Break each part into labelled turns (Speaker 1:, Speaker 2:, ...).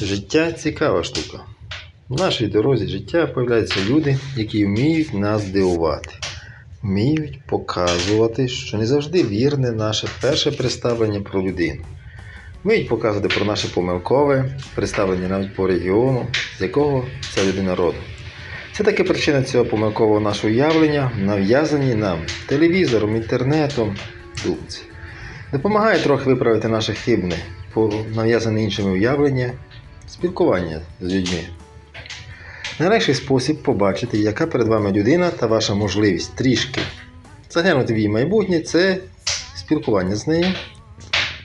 Speaker 1: Життя цікава штука. В нашій дорозі життя появляються люди, які вміють нас дивувати, вміють показувати, що не завжди вірне наше перше представлення про людину. Вміють показувати про наше помилкове представлення навіть по регіону, з якого ця людина родом. Це таки причина цього помилкового нашого уявлення, нав'язані нам телевізором, інтернетом, думці. Допомагає трохи виправити наше хибне, нав'язане іншими уявлення, спілкування з людьми. Найлегший спосіб побачити, яка перед вами людина та ваша можливість трішки заглянути в її майбутнє це спілкування з нею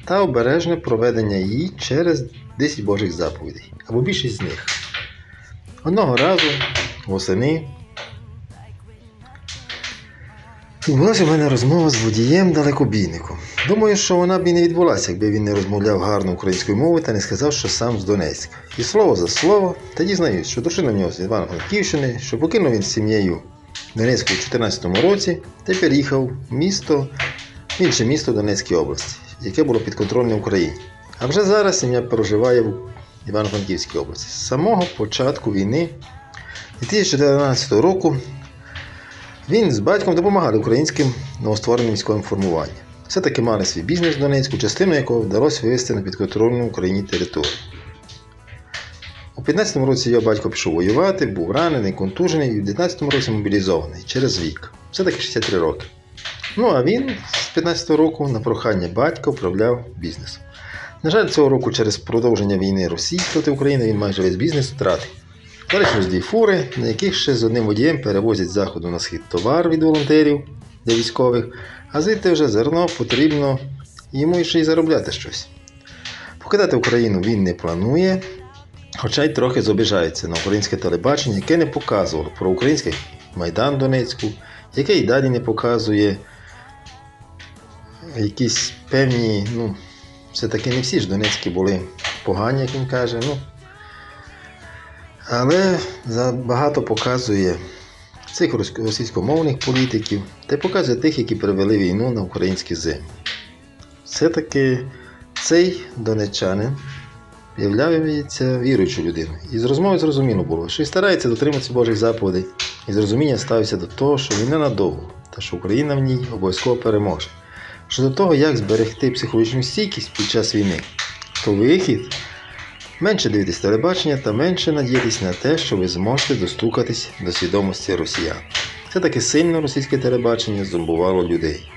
Speaker 1: та обережне проведення її через 10 Божих заповідей або більшість з них. Одного разу восени відбулася в мене розмова з водієм далекобійником. Думаю, що вона б і не відбулася, якби він не розмовляв гарно українською мовою та не сказав, що сам з Донецька. І слово за слово, та дізнаюсь, що дружина в нього з Івано-Франківщини, що покинув він сім'єю Донецьку у 2014 році та переїхав в місто, в інше місто Донецької області, яке було підконтрольне Україні. А вже зараз сім'я проживає в Івано-Франківській області. З самого початку війни 2014 року він з батьком допомагали українським новоствореним військовим формуванням. Все-таки мали свій бізнес в Донецьку, частину якого вдалося вивести на підконтрольну Україні територію. У 15-му році його батько пішов воювати, був ранений, контужений і в 19-му році мобілізований через вік. Все-таки 63 роки. Ну а він з 15-го року на прохання батька управляв бізнесом. На жаль, цього року через продовження війни Росії проти України він майже весь бізнес втратив. Дві фури, на яких ще з одним водієм перевозять з заходу на схід товар від волонтерів для військових, а звідти вже зерно потрібно йому ще й заробляти щось. Покидати Україну він не планує, хоча й трохи зобіжається на українське телебачення, яке не показувало про український Майдан Донецьку, яке й далі не показує якісь певні, ну, все-таки не всі ж Донецькі були погані, як він каже. Ну, але забагато показує цих російськомовних політиків та показує тих, які привели війну на українські землі. Все-таки цей донеччанин являється віруючою людиною. І з розмови зрозуміло було, що і старається дотримуватися Божих заповідей, і з розуміння ставиться до того, що війна надовго, та що Україна в ній обов'язково переможе. Щодо того, як зберегти психологічну стійкість під час війни, то вихід Менше дивитись телебачення та менше надіятись на те, що ви зможете достукатись до свідомості росіян. Це таки сильно російське телебачення зомбувало людей.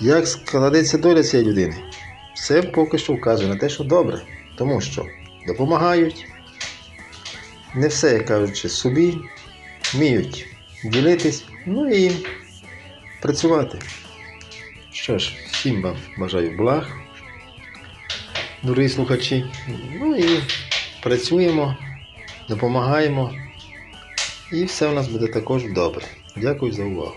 Speaker 1: Як складеться доля цієї людини? Все поки що вказує на те, що добре, тому що допомагають, не все, як кажучи, собі, вміють ділитись, ну і працювати. Що ж, всім вам бажаю благ дорогі слухачі. Ну і працюємо, допомагаємо. І все у нас буде також добре. Дякую за увагу.